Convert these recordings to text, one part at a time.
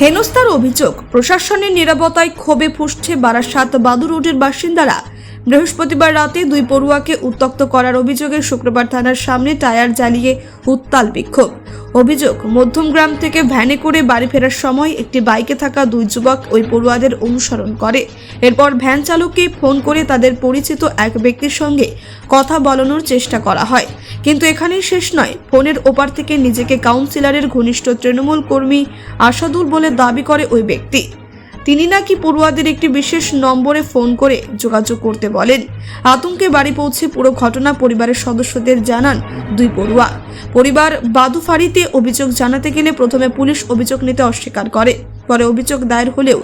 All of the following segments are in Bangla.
হেনস্থার অভিযোগ প্রশাসনের নিরাপত্তায় ক্ষোভে ফুসছে বারাসাত বাদু রোডের বাসিন্দারা। বৃহস্পতিবার রাতে দুই পড়ুয়াকে উত্তক্ত করার অভিযোগে শুক্রবার থানার সামনে টায়ার জ্বালিয়ে উত্তাল বিক্ষোভ। অভিযোগ, মধ্যমগ্রাম থেকে ভ্যানে করে বাড়ি ফেরার সময় একটি বাইকে থাকা দুই যুবক ওই পড়ুয়াদের অনুসরণ করে। এরপর ভ্যান চালককে ফোন করে তাদের পরিচিত এক ব্যক্তির সঙ্গে কথা বলানোর চেষ্টা করা হয়। কিন্তু এখানেই শেষ নয়। ফোনের ওপার থেকে নিজেকে কাউন্সিলরের ঘনিষ্ঠ তৃণমূল কর্মী আসাদুল বলে দাবি করে ওই ব্যক্তি। তিনি নাকি পড়ুয়াদের একটি বিশেষ নম্বরে ফোন করে যোগাযোগ করতে বলেন। আতঙ্কে বাড়ি পৌঁছে পুরো ঘটনা পরিবারের সদস্যদের জানান দুই পড়ুয়া। পরিবার বাদুফাড়িতে অভিযোগ জানাতে গেলে প্রথমে পুলিশ অভিযোগ নিতে অস্বীকার করে। পরে অভিযোগ দায়ের হলেও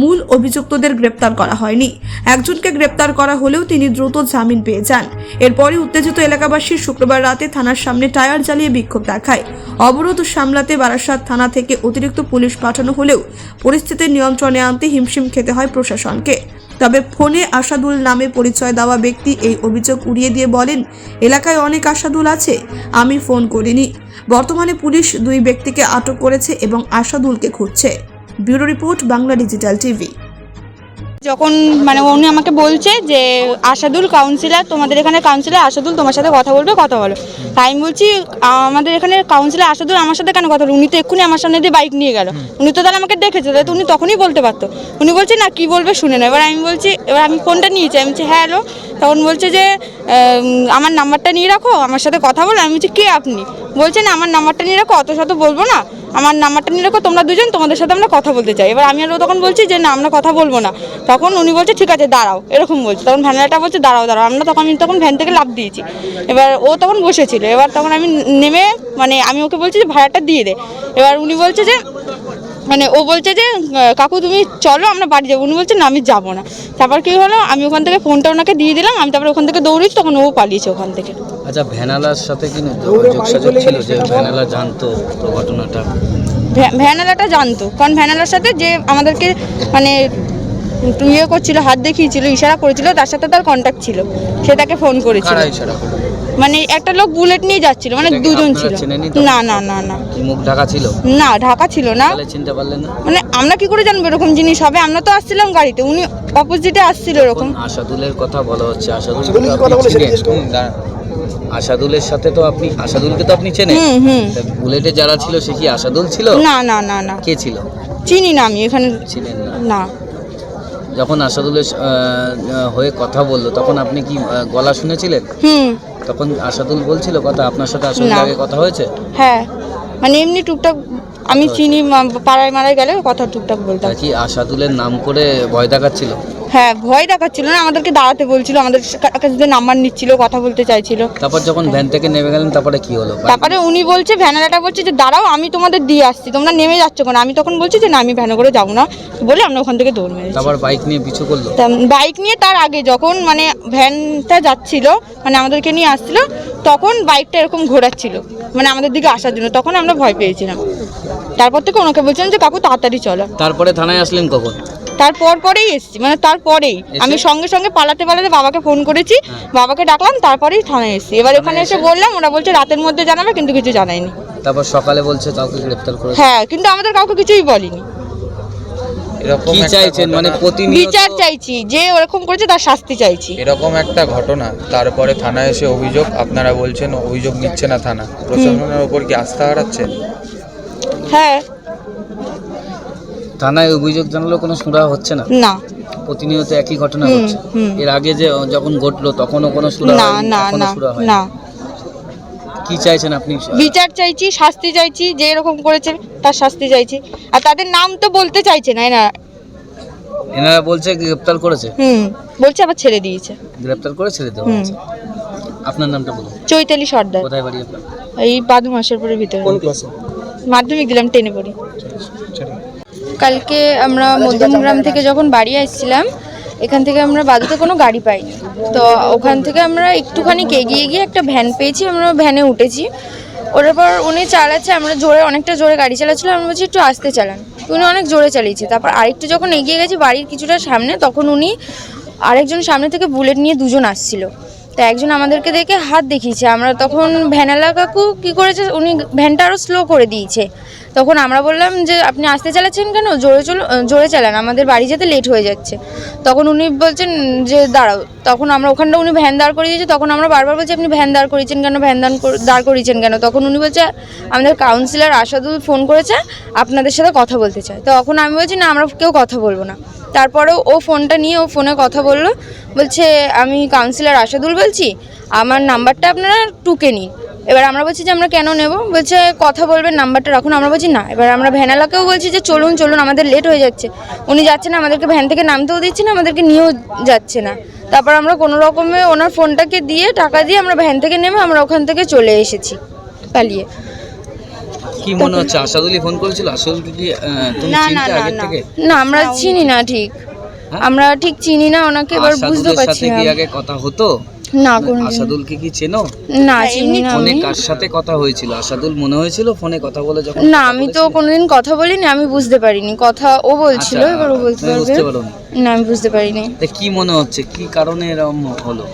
মূল অভিযুক্তদের গ্রেপ্তার করা হয়নি। একজনকে গ্রেপ্তার করা হলেও তিনি দ্রুত জামিন পেয়ে যান। এরপরই উত্তেজিত এলাকাবাসী শুক্রবার রাতে থানার সামনে টায়ার জ্বালিয়ে বিক্ষোভ দেখায়। অবরোধ সামলাতে বারাসাত থানা থেকে অতিরিক্ত পুলিশ পাঠানো হলেও পরিস্থিতি নিয়ন্ত্রণে আনতে হিমশিম খেতে হয় প্রশাসনকে। তবে ফোনে আসাদুল নামে পরিচয় দেওয়া ব্যক্তি এই অভিযোগ উড়িয়ে দিয়ে বলেন, এলাকায় অনেক আসাদুল আছে, আমি ফোন করিনি। বর্তমানে পুলিশ দুই ব্যক্তিকে আটক করেছে এবং আসাদুলকে খুঁজছে। Bureau report Bangla digital TV. যখন মানে উনি আমাকে বলছে যে আশাদুল কাউন্সিলর তোমাদের এখানে কাউন্সিলর আশাদুল তোমার সাথে কথা বলবে কথা বলো। তাই আমি বলছি আমাদের এখানে কাউন্সিলর আশাদুল আমার সাথে কেন কথা বলো উনি তো এক্ষুনি আমার সামনে দিয়ে বাইক নিয়ে গেল। উনি তো তাহলে আমাকে দেখেছে তাহলে তো উনি তখনই বলতে পারতো। উনি বলছে না কি বলবে শুনে না এবার আমি বলছি এবার আমি ফোনটা নিয়েছি আমি বলছি হ্যাঁ হ্যালো। তখন বলছে যে আমার নাম্বারটা নিয়ে রাখো আমার সাথে কথা বলো। আমি বলছি কে আপনি? বলছে না আমার নাম্বারটা নিয়ে রাখো অত শত বলব না। আমার নাম্বারটা নিয়ে রেখো, তোমরা দুজন, তোমাদের সাথে আমরা কথা বলতে চাই। এবার আমি আর ও তখন বলছি যে, না, আমরা কথা বলব না। তখন উনি বলছে, ঠিক আছে, দাঁড়াও। এরকম বলছে। তখন ভ্যানালাটা বলছে, দাঁড়াও দাঁড়াও। আমরা তখন, আমি তখন ভ্যান থেকে লাভ দিয়েছি। এবার ও তখন বসেছিল। এবার তখন আমি নেমে মানে আমি ওকে বলছি যে, ভাড়াটা দিয়ে দে। এবার উনি বলছে যে মানে ও বলছে যে কাকু তুমি চলো আমরা বাড়ি যাব। উনি বলছে না আমি যাব না। তারপর কি হলো আমি ওখান থেকে ফোনটা ওনাকে দিয়ে দিলাম আমি তারপর ওখান থেকে দৌড়েছি তখন ও পালিয়েছে ওখান থেকে। আচ্ছা ভ্যানালার সাথে কি যোগসাযোগ ছিল যে ভ্যানালা জানতো ঘটনাটা ভ্যানালাটা জানতো কারণ ভ্যানালার সাথে যে আমাদেরকে মানে ইয়ে করছিল হাত দেখিয়েছিল ইশারা করেছিল তার সাথে তার কন্ট্যাক্ট ছিল। সে তাকে ফোন করেছিল। মানে একটা লোক বুলেট নিয়ে যাচ্ছিল মানে দুজন ছিল। না না না না। মুখ ঢাকা ছিল? না ঢাকা ছিল না। তাহলে চিনতে পারলেন না? মানে আমরা কি করে জানব এরকম জিনিস হবে? আমরা তো আসছিলাম গাড়িতে উনি অপোজিটে আসছিল এরকম। আসাদুলের কথা বলা হচ্ছে আশাদুল কথা আসাদুল আসাদুলের সাথে তো আপনি আসাদুলকে তো আপনি চেনেন? হুম হুম। তা বুলেটে যারা ছিল সে কি আসাদুল ছিল? না না না না। কে ছিল? চিনি না আমি এখানে ছিলেন না। না। যখন আহ, হয়ে কথা বলল তখন আপনি কি গলা শুনেছিলেন? হুম। তখন আশাদুল বলছিল কথা আপনার সাথে আসলে আগে কথা হয়েছে? হ্যাঁ মানে এমনি টুকটাক আমি চিনি পাড়ায় মারায় গেলে কথা টুকটাক বলতাম। কি আশাদুলের নাম করে ভয় দেখাচ্ছিল? হ্যাঁ ভয় দেখাচ্ছিল না আমাদেরকে দাঁড়াতে বলছিল আমাদের কাছে নাম্বার নিচ্ছিল কথা বলতে চাইছিল। তারপর যখন ভ্যান থেকে নেমে গেলেন তারপরে কি হলো? তারপরে উনি বলছে ভ্যানালাটা বলছে যে দাঁড়াও আমি তোমাদের দিয়ে আসছি তোমরা নেমে যাচ্ছ কেন? আমি তখন বলছি যে না আমি ভ্যানে করে যাব না। বলে আমরা ওখান থেকে দৌড় মেরেছি। তারপর বাইক নিয়ে পিছু করল? বাইক নিয়ে তার আগে যখন মানে ভ্যানটা যাচ্ছিল মানে আমাদেরকে নিয়ে আসছিল তখন বাইকটা এরকম ঘোরাচ্ছিল মানে আমাদের দিকে আসার জন্য তখন আমরা ভয় পেয়েছিলাম। তারপর থেকে ওনাকে বলছিলাম যে কাকু তাড়াতাড়ি চলো। তারপরে থানায় আসলেন কখন? তারপর পরেই এসেছি মানে তারপরেই আমি সঙ্গে সঙ্গে পালাতে পালাতে বাবাকে ফোন করেছি বাবাকে ডাকলাম তারপরেই থানায় এসেছি। এবার ওখানে এসে বললাম ওরা বলছে রাতের মধ্যে জানাবে কিন্তু কিছু জানায়নি। তারপর সকালে বলছে কাউকে গ্রেফতার করে হ্যাঁ কিন্তু আমাদের কাউকে কিছুই বলেনি। এরকম কি চাইছেন? মানে প্রতিনিয়ত বিচার চাইছি যে ওরকম করেছে তার শাস্তি চাইছি। এরকম একটা ঘটনা তারপরে থানায় এসে অভিযোগ আপনারা বলছেন অভিযোগ নিচ্ছে না থানা। প্রশাসনের উপর কি আস্থা হারাচ্ছেন হ্যাঁ। থানায় অভিযোগ জানালেও কোনো সুরা হচ্ছে না? না। প্রতিনিয়ত একই ঘটনা হুম, হচ্ছে। এর আগে যে যখন ঘটলো তখনও কোনো সুরা না না না না। কি চাইছেন আপনি? বিচার চাইছি শাস্তি চাইছি যে এরকম করেছে তার শাস্তি চাইছি। আর তাদের নাম তো বলতে চাইছে না না এনারা বলছে গ্রেফতার করেছে? হুম বলছে আবার ছেড়ে দিয়েছে। গ্রেফতার করে ছেড়ে দেওয়া হুম। হয়েছে আপনার নামটা বলুন। চৈতালি সর্দার। কোথায় বাড়ি আপনার? এই বাদু মাসের পরে ভিতরে। কোন ক্লাসে? মাধ্যমিক দিলাম টেনে পড়ি। কালকে আমরা মধ্যমগ্রাম থেকে যখন বাড়ি আসছিলাম, এখান থেকে আমরা বাদুতে কোনো গাড়ি পাইনি। তো ওখান থেকে আমরা একটুখানি এগিয়ে গিয়ে একটা ভ্যান পেয়েছি, আমরা ভ্যানে উঠেছি। ওটার পর উনি চালাচ্ছে, আমরা জোরে, অনেকটা জোরে গাড়ি চালাচ্ছিল, আমরা বলছি, একটু আস্তে চালান। উনি অনেক জোরে চালিয়েছে। তারপর আরেকটু যখন এগিয়ে গেছি বাড়ির কিছুটা সামনে, তখন উনি আরেকজন সামনে থেকে বুলেট নিয়ে দুজন আসছিল। তা একজন আমাদেরকে দেখে হাত দেখিয়েছে। আমরা তখন ভ্যানালা কাকু কী করেছে, উনি ভ্যানটা আরও স্লো করে দিয়েছে। তখন আমরা বললাম যে, আপনি আসতে চালাচ্ছেন কেন? জোরে চলো, জোরে চালান, আমাদের বাড়ি যেতে লেট হয়ে যাচ্ছে। তখন উনি বলছেন যে, দাঁড়াও। তখন আমরা ওখানটা, উনি ভ্যান দাঁড় করিয়ে দিয়েছে, তখন আমরা বারবার বলছি, আপনি ভ্যান দাঁড় করিয়েছেন কেন? ভ্যান দাঁড় দাঁড় করিয়েছেন কেন? তখন উনি বলছে, আমাদের কাউন্সিলর আশাদুল ফোন করেছে, আপনাদের সাথে কথা বলতে চায়। তখন আমি বলছি, না, আমরা কেউ কথা বলব না। তারপরেও ও ফোনটা নিয়ে, ও ফোনে কথা বলল, বলছে, আমি কাউন্সিলর আশাদুল বলছি, আমার নাম্বারটা আপনারা টুকে নিন। এবার আমরা বলছি যে আমরা কেন নেব? বলছে কথা বলবেন নাম্বারটা রাখুন। আমরা বলছি না। এবার আমরা ভ্যানালাকেও বলছি যে চলুন চলুন আমাদের লেট হয়ে যাচ্ছে। উনি যাচ্ছে না আমাদেরকে ভ্যান থেকে নামতেও দিচ্ছে না আমাদেরকে নিয়েও যাচ্ছে না। তারপর আমরা কোনো রকমে ওনার ফোনটাকে দিয়ে টাকা দিয়ে আমরা ভ্যান থেকে নেমে আমরা ওখান থেকে চলে এসেছি পালিয়ে। কি মনে হচ্ছে আশাদুলি ফোন করেছিল? আশাদুলকে কি তুমি না, চিনতে। থেকে? আমরা চিনি না ঠিক। হ্যাঁ? আমরা ঠিক চিনি না ওনাকে এবার বুঝতে পারছি না। আগে কথা হতো? না কোনোদিন আশাদুলকে কি চেনো? না চিনি না ফোনে আমি। কার সাথে কথা হয়েছিল? আশাদুল মনে হয়েছিল ফোনে কথা বলে যখন না কথা আমি তো বলেছিলে? কোনোদিন কথা বলিনি আমি বুঝতে পারিনি। কথা ও বলছিল আচ্ছা, এবার ও বলতে তুমি পারবে। বুঝতে পারোনি? না আমি বুঝতে পারিনি। তা কি মনে হচ্ছে? কি কারণে এরকম হলো?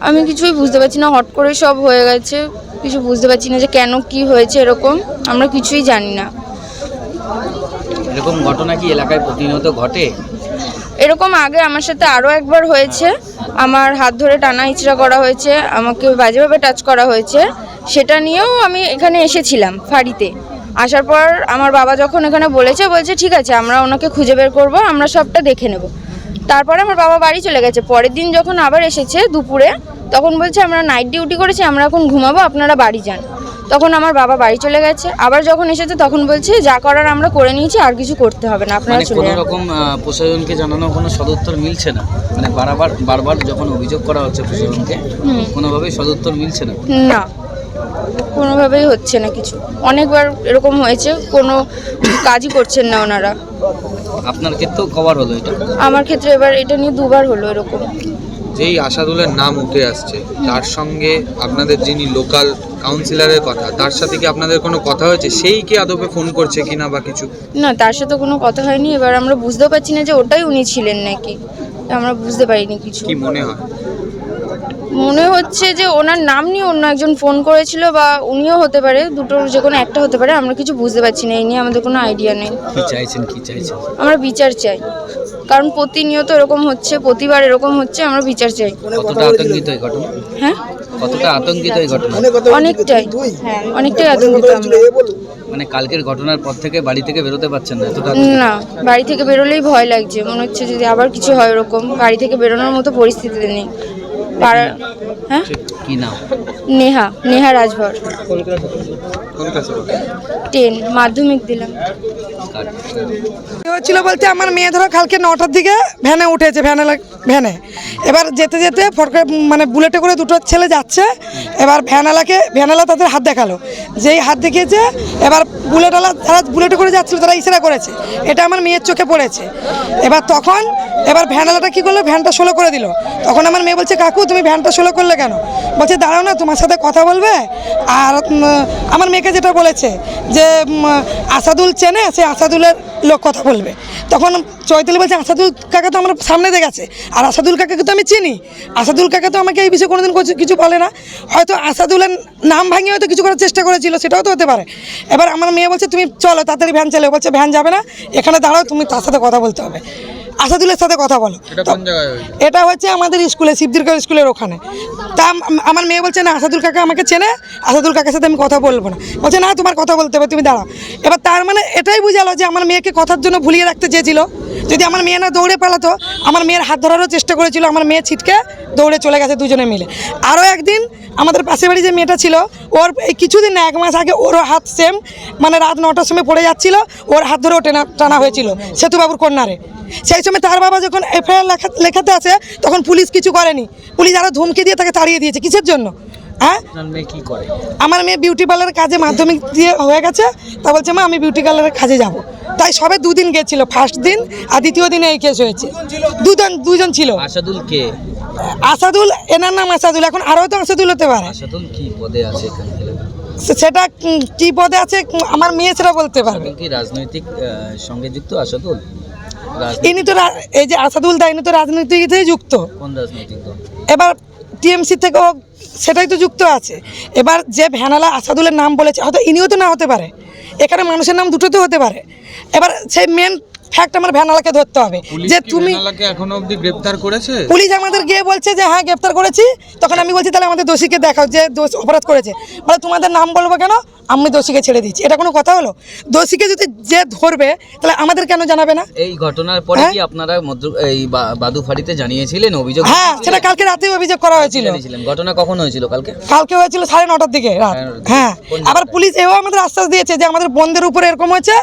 আমি কিছুই বুঝতে পারছি না হট করে সব হয়ে গেছে। কিছু বুঝতে পারছি না যে কেন কি হয়েছে এরকম আমরা কিছুই জানি না। এরকম ঘটনা কি এলাকায় প্রতিনিয়ত ঘটে? এরকম আগে আমার সাথে আরও একবার হয়েছে। আমার হাত ধরে টানা ইচড়া করা হয়েছে, আমাকে বাজেভাবে টাচ করা হয়েছে। সেটা নিয়েও আমি এখানে এসেছিলাম ফাড়িতে। আসার পর আমার বাবা যখন এখানে বলেছে, বলছে, ঠিক আছে, আমরা ওনাকে খুঁজে বের করব, আমরা সবটা দেখে নেব। তারপরে আমার বাবা বাড়ি চলে গেছে। পরের দিন যখন আবার এসেছে দুপুরে তখন বলছে আমরা নাইট ডিউটি করেছি আমরা এখন ঘুমাবো আপনারা বাড়ি যান। তখন আমার বাবা বাড়ি চলে গেছে। আবার যখন এসেছে তখন বলছে যা করার আমরা করে নিয়েছি আর কিছু করতে হবে না আপনারা মানে চলে কোনো রকম প্রশাসনকে জানানো কোনো সদুত্তর মিলছে না? মানে বারবার বারবার যখন অভিযোগ করা হচ্ছে প্রশাসনকে কোনোভাবেই সদুত্তর মিলছে না? না কোনোভাবেই হচ্ছে না কিছু। অনেকবার এরকম হয়েছে কোনো কাজই করছেন না ওনারা। আপনার ক্ষেত্রেও কভার হলো এটা? আমার ক্ষেত্রে এবার এটা নিয়ে দুবার হলো এরকম। যেই আশাদুলের নাম উঠে আসছে। তার সঙ্গে আপনাদের যিনি লোকাল কাউন্সিলরের কথা তার সাথে কি আপনাদের কোনো কথা হয়েছে? সেই কি আদপে ফোন করছে কিনা বা কিছু? না তার সাথে কোনো কথা হয়নি। এবার আমরা বুঝতে পারছি না যে ওটাই উনি ছিলেন নাকি। আমরা বুঝতে পারিনি কিছু। কি মনে হয়? মনে হচ্ছে যে ওনার নাম নিয়ে অন্য একজন ফোন করেছিল বা উনিও হতে পারে দুটোর যে কোনো একটা হতে পারে আমরা কিছু বুঝতে পারছি না এই নিয়ে আমাদের কোনো আইডিয়া নেই। কি চাইছেন কি চাইছেন? আমরা বিচার চাই। কারণ প্রতিনিয়ত এরকম হচ্ছে প্রতিবার এরকম হচ্ছে আমরা বিচার চাই। কতটা আতঙ্কিত এই ঘটনা? হ্যাঁ? কতটা আতঙ্কিত এই ঘটনা? অনেকটাই হ্যাঁ অনেকটাই আতঙ্কিত আমরা। মানে কালকের ঘটনার পর থেকে বাড়ি থেকে বেরোতে পারছেন না এতটা না বাড়ি থেকে বেরোলেই ভয় লাগছে মনে হচ্ছে যদি আবার কিছু হয় ওরকম বাড়ি থেকে বেরোনোর মতো পরিস্থিতিতে নেই। পাড়া হ্যাঁ কি নাম? নেহা নেহা রাজভর? টেন মাধ্যমিক দিলাম। হচ্ছিল বলতে আমার মেয়ে ধরো কালকে নটার দিকে ভ্যানে উঠেছে ভ্যানে ভ্যানে। এবার যেতে যেতে ফটকে মানে বুলেটে করে দুটো ছেলে যাচ্ছে এবার ভ্যানালাকে ভ্যানালা তাদের হাত দেখাল। যেই হাত দেখিয়েছে এবার বুলেটওয়ালা যারা বুলেটে করে যাচ্ছিল তারা ইশারা করেছে। এটা আমার মেয়ের চোখে পড়েছে। এবার তখন এবার ভ্যানালাটা কি করল? ভ্যানটা সোলো করে দিল। তখন আমার মেয়ে বলছে কাকু তুমি ভ্যানটা সোলো করলে কেন? বলছে, দাঁড়াও না, তোমার সাথে কথা বলবে? আর আমার মেয়েকে যেটা বলেছে যে আসাদুল চেনে, সে আসাদুলের লোক কথা বলবে। তখন চৈতালি বলছে, আসাদুল কাকা তো আমার সামনে দিয়ে আর আসাদুল কাকাকে তো আমি চিনি? আসাদুল কাকা তো আমাকে এই বিষয়ে কোনোদিন কিছু বলে না। হয়তো আসাদুলের নাম ভাঙিয়ে হয়তো কিছু করার চেষ্টা করেছিল, সেটাও তো হতে পারে। এবার আমার মেয়ে বলছে, তুমি চলো, তাড়াতাড়ি ভ্যান চালে বলছে, ভ্যান যাবে না, এখানে দাঁড়াও, তুমি তার সাথে কথা বলতে হবে। আসাদুলের সাথে কথা বলো। এটা হচ্ছে আমাদের স্কুলে শিবদিরকার স্কুলের ওখানে। তা আমার মেয়ে বলছে না আসাদুল কাকা আমাকে চেনে আসাদুল কাকার সাথে আমি কথা বলব না। বলছে না তোমার কথা বলতে হবে তুমি দাঁড়াও। এবার তার মানে এটাই বুঝালো যে আমার মেয়েকে কথার জন্য ভুলিয়ে রাখতে চেয়েছিল। যদি আমার মেয়ে না দৌড়ে পালাতো আমার মেয়ের হাত ধরারও চেষ্টা করেছিল আমার মেয়ে ছিটকে দৌড়ে চলে গেছে দুজনে মিলে। আরও একদিন আমাদের পাশে বাড়ি যে মেয়েটা ছিল, ওর এই কিছুদিন না, এক মাস আগে ওরও হাত সেম মানে রাত নটার সময় পড়ে যাচ্ছিল, ওর হাত ধরেও টেনা, টানা হয়েছিল সেতুবাবুর কন্যারে। সেই সময় তার বাবা যখন এফআইআর লেখা, লেখাতে আছে তখন পুলিশ কিছু করেনি। পুলিশ আরও ধমকি দিয়ে তাকে তাড়িয়ে দিয়েছে। কিসের জন্য? হ্যাঁ? কি করে? আমার মেয়ে বিউটি পার্লারের কাজে মাধ্যমিক দিয়ে হয়ে গেছে। তা বলছে মা আমি বিউটি পার্লারের কাজে যাব। তাই সবে দুদিন গেছিল। ফার্স্ট দিন আর দ্বিতীয় দিনে এই কেস হয়েছে। দুজন দুজন ছিল। আশাদুল কে? আসাদুল এনার নাম আসাদুল। এখন আরও তো আসাদুল হতে পারে। আশাদুল কি পদে আছে সেটা কি পদে আছে আমার মেয়ে সেটা বলতে পারবে। কি রাজনৈতিক সঙ্গে যুক্ত রাজনীতি ইনি তো এই যে আসাদুল দা ইনি তো রাজনীতিতেই যুক্ত। কোন রাজনৈতিক এবার টিএমসি থেকেও সেটাই তো যুক্ত আছে। এবার যে ভ্যানালা আসাদুলের নাম বলেছে, হয়তো ইনিও তো না হতে পারে। এখানে মানুষের নাম দুটোতে হতে পারে। এবার সেই মেন ফ্যাক্ট আমার ভ্যানালাকে ধরতে হবে। যে তুমি এখনও অবধি গ্রেপ্তার করেছে? পুলিশ আমাদের গিয়ে বলছে যে হ্যাঁ গ্রেপ্তার করেছি। তখন আমি বলছি তাহলে আমাদের দোষীকে দেখাও যে দোষ অপরাধ করেছে। বলে তোমাদের নাম বলব কেন? আমি দোষীকে ছেড়ে দিচ্ছি। এটা কোনো কথা হলো? দোষীকে যদি যে ধরবে তাহলে আমাদের কেন জানাবে না? এই ঘটনার পরে হ্যাঁ? কি আপনারা মধ্য এই বাদুফাড়িতে জানিয়েছিলেন অভিযোগ? হ্যাঁ সেটা কালকে রাতে অভিযোগ করা হয়েছিল। ঘটনা কখন হয়েছিল কালকে? কালকে হয়েছিল সাড়ে নটার দিকে রাত। হ্যাঁ। আবার পুলিশ এও আমাদের আশ্বাস দিয়েছে যে আমাদের বন্ধের উপরে এরকম হয়েছে।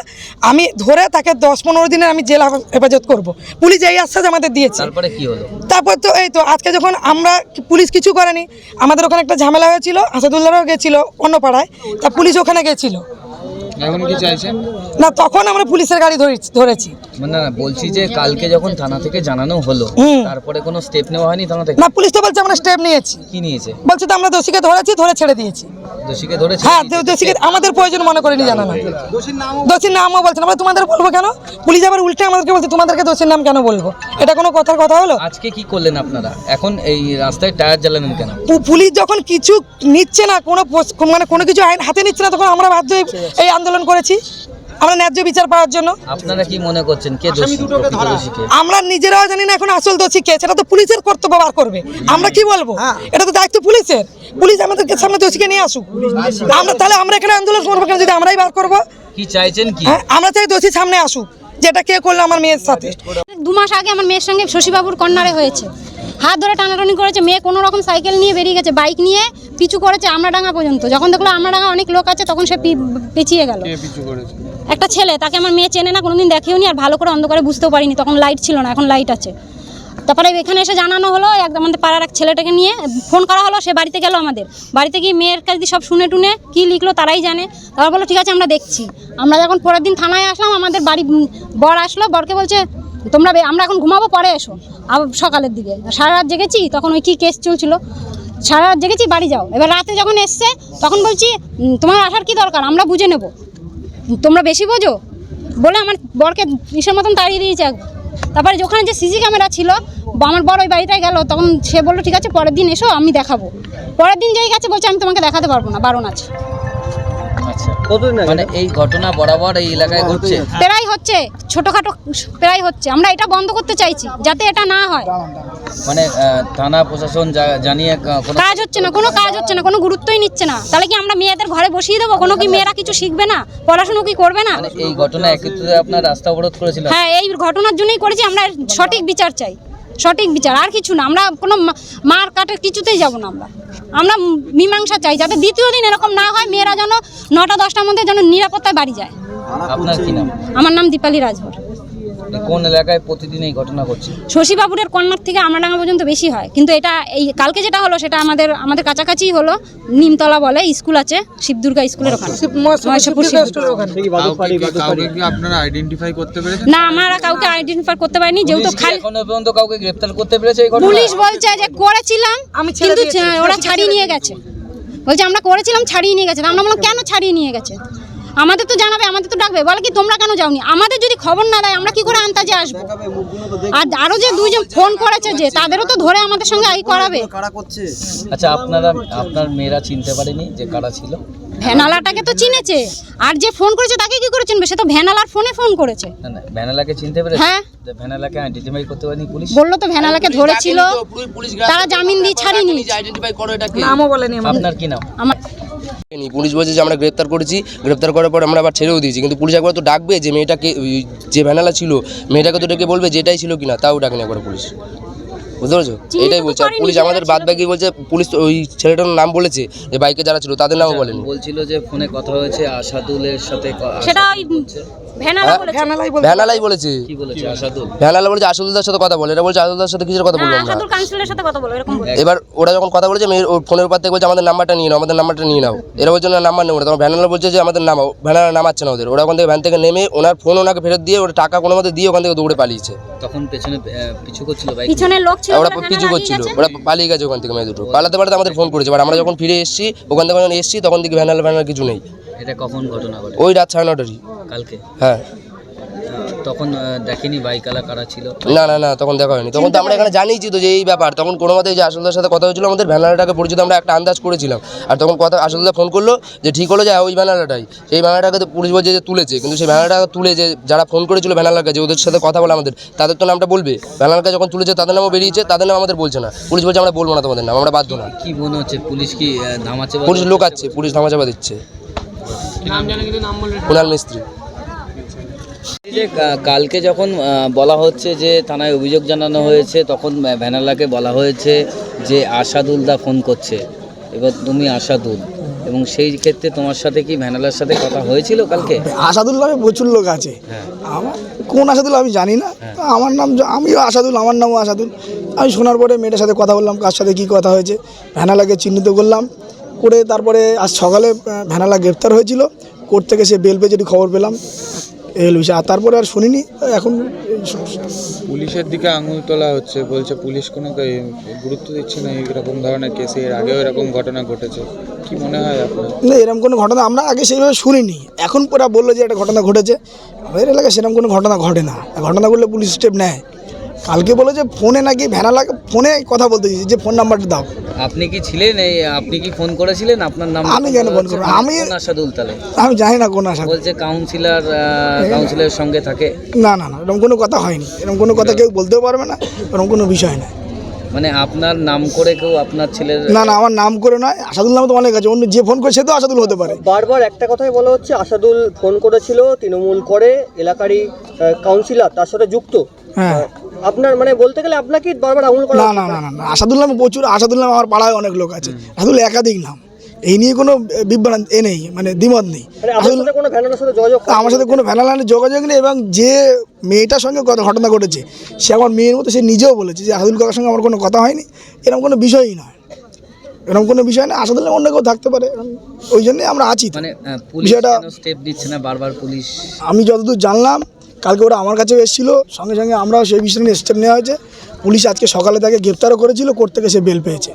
আমি ধরে তাকে দশ পনেরো দিনের আমি জেল হেফাজত করব। পুলিশ এই আশ্বাস আমাদের দিয়েছে। তারপরে কি হলো? তারপর তো এই তো আজকে যখন আমরা পুলিশ কিছু করেনি আমাদের ওখানে একটা ঝামেলা হয়েছিল আসাদুল্লাহরাও গেছিল অন্য পাড়ায় তা পুলিশ ওখানে গেছিল। এখন কি চাইছেন না তখন আমরা পুলিশের গাড়ি ধরেছি- ধরেছি। মানে না বলছি যে কালকে যখন থানা থেকে জানানো হলো তারপরে কোনো স্টেপ নেওয়া হয়নি থানা থেকে? না পুলিশ তো বলছে আমরা স্টেপ নিয়েছি। কি নিয়েছে? বলছে তো আমরা দোষীকে ধরেছি ধরে ছেড়ে দিয়েছি। দোষীকে ধরেছে? হ্যাঁ দোষীকে আমাদের প্রয়োজন মনে করিনি জানানো দোষীর নামও বলছে না। আমরা তোমাদের বলব কেন? পুলিশ আবার উল্টে আমাদেরকে বলছে তোমাদেরকে দোষীর নাম কেন বলব? এটা কোনো কথার কথা হলো? আজকে কি করলেন আপনারা? এখন এই রাস্তায় টায়ার জ্বালালেন কেন? পুলিশ যখন কিছু নিচ্ছে না কোনো মানে কোনো কিছু আইন হাতে নিচ্ছে না তখন আমরা বাধ্য এই আন্দোলন করেছি আমরা ন্যায্য বিচার পাওয়ার জন্য। আপনারা কি মনে করছেন? কে দোষী? আমরা নিজেরাও জানি না এখন আসল দোষী কে সেটা তো পুলিশের কর্তব্য বার করবে। আমরা কি বলব? এটা তো দায়িত্ব পুলিশের। পুলিশ আমাদেরকে সামনে দোষীকে নিয়ে আসুক। আমরা তাহলে আমরা এখানে আন্দোলন করব কেন? যদি আমরাই বার করব? কি চাইছেন কি? হ্যাঁ আমরা চাই দোষী সামনে আসুক। যেটা কে করল আমার মেয়ের সাথে। দু মাস আগে আমার মেয়ের সঙ্গে শশীবাবুর কন্যারে হয়েছে। হাত ধরে টানাটানি করেছে মেয়ে কোনো রকম সাইকেল নিয়ে বেরিয়ে গেছে বাইক নিয়ে পিছু করেছে আমরাডাঙ্গা পর্যন্ত। যখন দেখল আমরাডাঙ্গা অনেক লোক আছে তখন সে পি- পেঁচিয়ে গেল। একটা ছেলে তাকে আমার মেয়ে চেনে না কোনোদিন দেখেও নি আর ভালো করে অন্ধকারে বুঝতেও পারিনি। তখন লাইট ছিল না এখন লাইট আছে। তারপরে এখানে এসে জানানো হলো এক আমাদের পাড়ার এক ছেলেটাকে নিয়ে ফোন করা হলো সে বাড়িতে গেল আমাদের। বাড়িতে গিয়ে মেয়ের কাছে সব শুনে টুনে কী লিখলো তারাই জানে। তারপর বলল ঠিক আছে আমরা দেখছি। আমরা যখন পরের দিন থানায় আসলাম আমাদের বাড়ি বর আসলো বরকে বলছে তোমরা আমরা এখন ঘুমাবো, পরে এসো। সকালের দিকে। সারা রাত জেগেছি, তখন ওই কী কেস চলছিল? সারা রাত জেগেছি, বাড়ি যাও। এবার রাতে যখন এসছে, তখন বলছি তোমার আসার কি দরকার? আমরা বুঝে নেব। তোমরা বেশি বোঝো? বলে আমার বরকে ইসের মতন তাড়িয়ে দিয়েছে। তারপরে ওখানে যে সিসি ক্যামেরা ছিল আমার বড় ওই বাড়িটায় গেল, তখন সে বলল, ঠিক আছে, পরের দিন এসো, আমি দেখাবো। পরের দিন যেই গেছে, বলছে, আমি তোমাকে দেখাতে পারব না, বারণ আছে। আচ্ছা। মানে এই ঘটনা বরাবর এই এলাকায় ঘটছে? প্রায় হচ্ছে ছোটোখাটো প্রায় হচ্ছে। আমরা এটা বন্ধ করতে চাইছি যাতে এটা না হয়। মানে থানা প্রশাসন জানিয়ে কোনো কাজ হচ্ছে না কোনো কাজ হচ্ছে না কোনো গুরুত্বই নিচ্ছে না। তাহলে কি আমরা মেয়েদের ঘরে বসিয়ে দেবো? কোনো কি মেয়েরা কিছু শিখবে না? পড়াশুনো কি করবে না? মানে এই ঘটনা একত্রিত আপনার রাস্তা অবরোধ করেছিল? হ্যাঁ এই ঘটনার জন্যই করেছি আমরা সঠিক বিচার চাই। সঠিক বিচার আর কিছু না। আমরা কোনো মা- মার কাটের কিছুতেই যাব না আমরা। আমরা মীমাংসা চাই যাতে দ্বিতীয় দিন এরকম না হয় মেয়েরা যেন নটা দশটার মধ্যে যেন নিরাপত্তায় বাড়ি যায়। আপনার কি নাম? আমার নাম দীপালি রাজভর কোন এলাকায় প্রতিদিন এই ঘটনা ঘটছে? শশীবাবুরের কন্যার থেকে আমরাডাঙ্গা পর্যন্ত বেশি হয়। কিন্তু এটা এই কালকে যেটা হলো সেটা আমাদের আমাদের কাছাকাছিই হলো। নিমতলা বলে স্কুল আছে শিবদুর্গা স্কুলের ওখানে। আপনারা আইডেন্টিফাই করতে পেরেছেন? না আমরা কাউকে আইডেন্টিফাই করতে পারিনি যেহেতু খালি এখনও পর্যন্ত কাউকে গ্রেফতার করতে পেরেছে এই ঘটনা? পুলিশ বলছে যে করেছিলাম আমি কিন্তু ওরা ছাড়িয়ে নিয়ে গেছে। বলছে আমরা করেছিলাম ছাড়িয়ে নিয়ে গেছে। আমরা বললাম কেন ছাড়িয়ে নিয়ে গেছে? আমাদের তো জানাবে আমাদের তো ডাকবে। বলে কি তোমরা কেন যাওনি? আমাদের যদি খবর না দেয় আমরা কি করে আন্তাজে আসব? আর আরও যে দুইজন ফোন করেছে যে তাদেরও তো ধরে আমাদের সঙ্গে আই করাবে। আচ্ছা আপনারা আপনার মেয়েরা চিনতে পারেনি যে কারা ছিল? ভ্যানালাটাকে তো চিনেছে। আর যে ফোন করেছে তাকে কি করে চিনবে? সে তো ভ্যানালার ফোনে ফোন করেছে। না না ভ্যানালাকে চিনতে পেরেছে? হ্যাঁ। তো ভ্যানালাকে আইডেন্টিফাই করতে পারেনি পুলিশ? বলল তো ভ্যানালাকে ধরেছিল। তারা জামিন দিয়ে ছাড়িয়ে নিয়েছে নামও বলেনি আপনার কি নাম? আমার পুলিশ বলছে যে আমরা গ্রেপ্তার করেছি গ্রেপ্তার করার পর আমরা আবার ছেড়েও দিয়েছি। কিন্তু পুলিশ একবার তো ডাকবে যে মেয়েটাকে ওই যে ভ্যানালা ছিল মেয়েটাকে তো ডেকে বলবে যেটাই ছিল কিনা তাও ডাকেনি একবার পুলিশ। বুঝতে পারছ? এটাই বলছে। আর পুলিশ আমাদের। বাদ বাকি বলছে পুলিশ ওই ছেলেটার নাম বলেছে যে বাইকে যারা ছিল তাদের নামও বলেনি। বলছিল যে ফোনে কথা হয়েছে আশাদুলের সাথে সেটা বলছে। হ্যাঁ? বলেছে। ভ্যানালাই বলেছে। কি বলেছে? আশাদুল ভ্যানালা বলেছে আসলদার সাথে কথা বলে। এটা বলছে আসলদার সাথে কিসের কথা বলব হ্যাঁ সাথে কথা বলো এবার ওরা যখন কথা বলেছে মেয়ের ফোনের উপর থেকে বলছে আমাদের নাম্বারটা নিয়ে নাও আমাদের নাম্বারটা নিয়ে নাও। এরা বলছে না নাম্বার নেব না। তখন ভ্যানালা বলছে যে আমাদের নামাও ভ্যানালা নামাচ্ছে না ওদের। ওরা ওখান থেকে ভ্যান থেকে নেমে ওনার ফোন ওনাকে ফেরত দিয়ে ওর টাকা কোনো মতে দিয়ে ওখান থেকে দৌড়ে পালিয়েছে। তখন পেছনে পিছু করছিল বাইক পিছনে লোক ছিল ওরা বলে পিছু করছিল। ওরা পালিয়ে গেছে ওখান থেকে মেয়ে দুটো। পালাতে পালাতে আমাদের ফোন করেছে। বাট আমরা যখন ফিরে এসেছি ওখান থেকে যখন এসেছি তখন দিকে ভ্যানাল ভ্যানাল কিছু নেই। এটা কখন ঘটনা ঘটে? ওই রাত সাড়ে নটারই কালকে? হ্যাঁ। তখন দেখেনি বাইকালা কারা ছিল? না না না তখন দেখা হয়নি। তখন তো আমরা এখানে জানিয়েছি তো যে এই ব্যাপার। তখন কোনো মতে যে আসলদার সাথে কথা হয়েছিল আমাদের ভ্যানালাটাকে পরিচিত আমরা একটা আন্দাজ করেছিলাম। আর তখন কথা আসলদা ফোন করল যে ঠিক হলো যে ওই ভ্যানালাটাই সেই ভ্যানালাটাকে তো পুলিশ বলছে যে তুলেছে। কিন্তু সেই ভ্যানালাটাকে তুলে যে যারা ফোন করেছিল ভ্যানালার কাছে ওদের সাথে কথা বলে আমাদের তাদের তো নামটা বলবে। ভ্যানালাকে যখন তুলেছে তাদের নামও বেরিয়েছে তাদের নাম আমাদের বলছে না। পুলিশ বলছে আমরা বলব না তোমাদের নাম আমরা বাধ্য না। কি মনে হচ্ছে? পুলিশ কি ধামাচাপা পুলিশ লোক আছে পুলিশ ধামাচাপা দিচ্ছে। কুণাল মিস্ত্রি। যে কালকে যখন বলা হচ্ছে যে থানায় অভিযোগ জানানো হয়েছে তখন ভ্যানালাকে বলা হয়েছে যে আশাদুল দা ফোন করছে। এবার তুমি আশাদুল এবং সেই ক্ষেত্রে তোমার সাথে কি ভ্যানালার সাথে কথা হয়েছিল কালকে? আসাদুল নামে প্রচুর লোক আছে। হ্যাঁ। আমার কোন আসাদুল আমি জানি না। তা আমার নাম আমিও আসাদুল আমার নামও আসাদুল আমি শোনার পরে মেয়েটার সাথে কথা বললাম কার সাথে কী কথা হয়েছে। ভ্যানালাকে চিহ্নিত করলাম। করে তারপরে আজ সকালে ভ্যানালা গ্রেপ্তার হয়েছিল। কোর্ট থেকে সে বেল পেয়ে যেটি খবর পেলাম। এই হলো বিষয় আর তারপরে আর শুনিনি এখন পুলিশের দিকে আঙুল তোলা হচ্ছে বলছে পুলিশ কোনো গুরুত্ব দিচ্ছে না এরকম ধরনের কেসে এর আগেও এরকম ঘটনা ঘটেছে। কি মনে হয় আপনার? না এরকম কোনো ঘটনা আমরা আগে সেইভাবে শুনিনি। এখন পরে বলল যে একটা ঘটনা ঘটেছে। আমাদের এলাকায় সেরকম কোনো ঘটনা ঘটে না। ঘটনা ঘটলে পুলিশ স্টেপ নেয়। কালকে বলে যে ফোনে নাকি ভ্যানালা ফোনে কথা বলতে যে ফোন নাম্বারটা দাও। আপনি কি ছিলেন এই আপনি কি ফোন করেছিলেন? আপনার নাম আমি কেন ফোন করব? আমি- আশাদুল তাহলে আমি জানি না কোন আশা। বলছে কাউন্সিলর কাউন্সিলরের সঙ্গে থাকে। না না না এরকম কোনো কথা হয়নি। এরকম কোনো কথা কেউ বলতেও পারবে না এরকম কোনো বিষয় না মানে আপনার নাম করে কেউ আপনার ছেলের না না আমার নাম করে নয় আসাদুল নাম তো অনেক আছে। অন্য যে ফোন করে সে তো আসাদুল হতে পারে। বারবার একটা কথাই বলা হচ্ছে আসাদুল ফোন করেছিল তৃণমূল করে এলাকারই কাউন্সিলর তার সাথে যুক্ত। হ্যাঁ। আপনার মানে বলতে গেলে আপনাকে বারবার আঙুল করা না না না না না। আসাদুল নামে প্রচুর আসাদুল নামে আমার পাড়ায় অনেক লোক আছে। আসাদুল একাধিক নাম। এই নিয়ে কোনো বিভ্রান্ত এ নেই মানে দ্বিমত নেই। মানে সাথে কোনো ভ্যানের সাথে যোগাযোগ আমার সাথে কোনো ভ্যানালাইনের যোগাযোগ নেই এবং যে মেয়েটার সঙ্গে কথা ঘটনা ঘটেছে সে আমার মেয়ের মতো সে নিজেও বলেছে যে আসাদুল কাকার সঙ্গে আমার কোনো কথা হয়নি। এরকম কোনো বিষয়ই নয়। এরকম কোনো বিষয় না। আসাদুল অন্য কেউ থাকতে পারে। ওই জন্যই আমরা আছি। মানে বিষয়টা- স্টেপ দিচ্ছে না? বারবার পুলিশ আমি যতদূর জানলাম কালকে ওরা আমার কাছেও এসেছিল সঙ্গে সঙ্গে আমরাও সেই বিষয় নিয়ে স্টেপ নেওয়া হয়েছে। পুলিশ আজকে সকালে তাকে গ্রেপ্তারও করেছিল কোর্ট থেকে সে বেল পেয়েছে।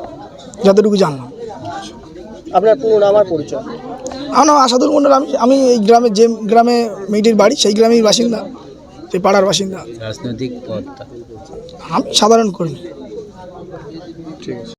যতটুকু জানলাম। আপনার পুরো নাম আর পরিচয়? আমার আসাদুল মন্ডল আমি আমি এই গ্রামে যে গ্রামে মেয়েটির বাড়ি সেই গ্রামেই বাসিন্দা সেই পাড়ার বাসিন্দা। রাজনৈতিক আমি সাধারণ কর্মী। ঠিক আছে।